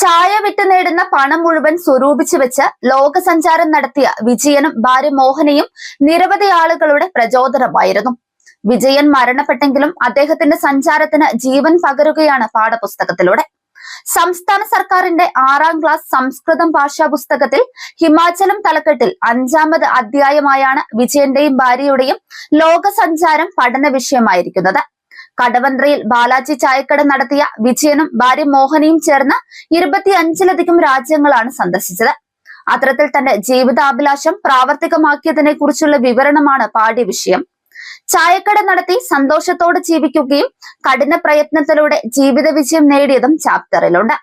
ചായ വിറ്റ് നേടുന്ന പണം മുഴുവൻ സ്വരൂപിച്ചു വെച്ച് ലോകസഞ്ചാരം നടത്തിയ വിജയനും ഭാര്യ മോഹനയും നിരവധി ആളുകളുടെ പ്രചോദനമായിരുന്നു. വിജയൻ മരണപ്പെട്ടെങ്കിലും അദ്ദേഹത്തിന്റെ സഞ്ചാരത്തിന് ജീവൻ പകരുകയാണ് പാഠപുസ്തകത്തിലൂടെ. സംസ്ഥാന സർക്കാരിന്റെ ആറാം ക്ലാസ് സംസ്കൃതം ഭാഷാ പുസ്തകത്തിൽ ഹിമാചലം തലക്കെട്ടിൽ അഞ്ചാമത് അധ്യായമായാണ് വിജയന്റെയും ഭാര്യയുടെയും ലോകസഞ്ചാരം പഠന വിഷയമായിരിക്കുന്നത്. കടവന്ത്രയിൽ ബാലാജി ചായക്കട നടത്തിയ വിജയനും ഭാര്യ മോഹനയും ചേർന്ന് ഇരുപത്തി അഞ്ചിലധികം രാജ്യങ്ങളാണ് സന്ദർശിച്ചത്. അത്തരത്തിൽ തന്റെ ജീവിതാഭിലാഷം പ്രാവർത്തികമാക്കിയതിനെ കുറിച്ചുള്ള വിവരണമാണ് പാഠ്യവിഷയം ചായക്കട നടത്തി സന്തോഷത്തോടെ ജീവിക്കുകയും കഠിന പ്രയത്നത്തിലൂടെ ജീവിത വിജയം നേടിയതും ചാപ്റ്ററിലുണ്ട്.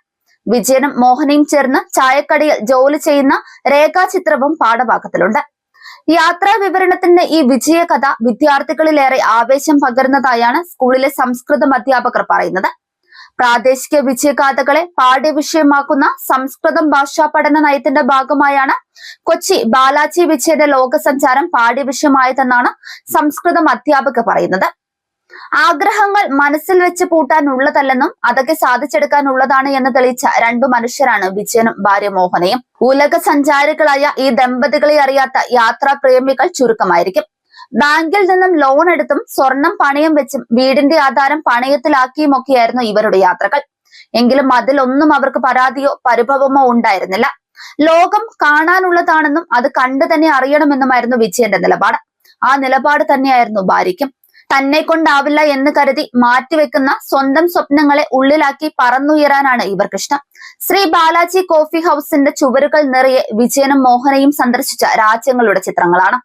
വിജയനും മോഹനയും ചേർന്ന് ചായക്കടയിൽ ജോലി ചെയ്യുന്ന രേഖാചിത്രവും പാഠഭാഗത്തിലുണ്ട്. യാത്രാ വിവരണത്തിന്റെ ഈ വിജയകഥ വിദ്യാർത്ഥികളിലേറെ ആവേശം പകരുന്നതായാണ് സ്കൂളിലെ സംസ്കൃതം അധ്യാപകർ പറയുന്നത്. പ്രാദേശിക വിജയഗാഥകളെ പാഠ്യവിഷയമാക്കുന്ന സംസ്കൃതം ഭാഷാ പഠന നയത്തിന്റെ ഭാഗമായാണ് കൊച്ചി ബാലാജി വിജയന്റെ ലോകസഞ്ചാരം പാഠ്യവിഷയമായതെന്നാണ് സംസ്കൃതം അധ്യാപക പറയുന്നത്. ആഗ്രഹങ്ങൾ മനസ്സിൽ വെച്ച് പൂട്ടാനുള്ളതല്ലെന്നും അതൊക്കെ സാധിച്ചെടുക്കാനുള്ളതാണ് എന്ന് തെളിയിച്ച രണ്ടു മനുഷ്യരാണ് വിജയനും ഭാര്യ മോഹനയും. ഉലക സഞ്ചാരികളായ ഈ ദമ്പതികളെ അറിയാത്ത യാത്രാ പ്രേമികൾ ചുരുക്കമായിരിക്കും. ബാങ്കിൽ നിന്നും ലോൺ എടുത്തും സ്വർണം പണയം വെച്ചും വീടിന്റെ ആധാരം പണയത്തിലാക്കിയുമൊക്കെയായിരുന്നു ഇവരുടെ യാത്രകൾ. എങ്കിലും അതിലൊന്നും അവർക്ക് പരാതിയോ പരിഭവമോ ഉണ്ടായിരുന്നില്ല. ലോകം കാണാനുള്ളതാണെന്നും അത് കണ്ടു തന്നെ അറിയണമെന്നുമായിരുന്നു വിജയന്റെ നിലപാട്. ആ നിലപാട് തന്നെയായിരുന്നു ഭാര്യയ്ക്കും. തന്നെ കൊണ്ടാവില്ല എന്ന് കരുതി മാറ്റിവെക്കുന്ന സ്വന്തം സ്വപ്നങ്ങളെ ഉള്ളിലാക്കി പറന്നുയരാനാണ് ഇവർക്കിഷ്ടം ശ്രീ ബാലാജി കോഫി ഹൗസിന്റെ ചുവരുകൾ നിറയെ വിജയനും മോഹനയും സന്ദർശിച്ച രാജ്യങ്ങളുടെ ചിത്രങ്ങളാണ്.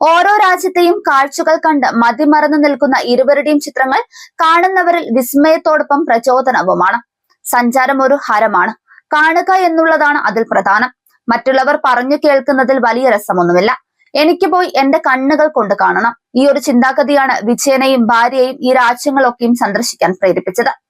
ഓരോ രാജ്യത്തെയും കാഴ്ചകൾ കണ്ട് മതിമറന്നു നിൽക്കുന്ന ഇരുവരുടെയും ചിത്രങ്ങൾ കാണുന്നവരിൽ വിസ്മയത്തോടൊപ്പം പ്രചോദനവുമാണ്. സഞ്ചാരം ഒരു ഹരമാണ്. കാണുക എന്നുള്ളതാണ് അതിൽ പ്രധാനം. മറ്റുള്ളവർ പറഞ്ഞു കേൾക്കുന്നതിൽ വലിയ രസമൊന്നുമില്ല. എനിക്ക് പോയി എന്റെ കണ്ണുകൾ കൊണ്ട് കാണണം. ഈ ഒരു ചിന്താഗതിയാണ് വിജയനെയും ഭാര്യയെയും ഈ രാജ്യങ്ങളൊക്കെയും സന്ദർശിക്കാൻ പ്രേരിപ്പിച്ചത്.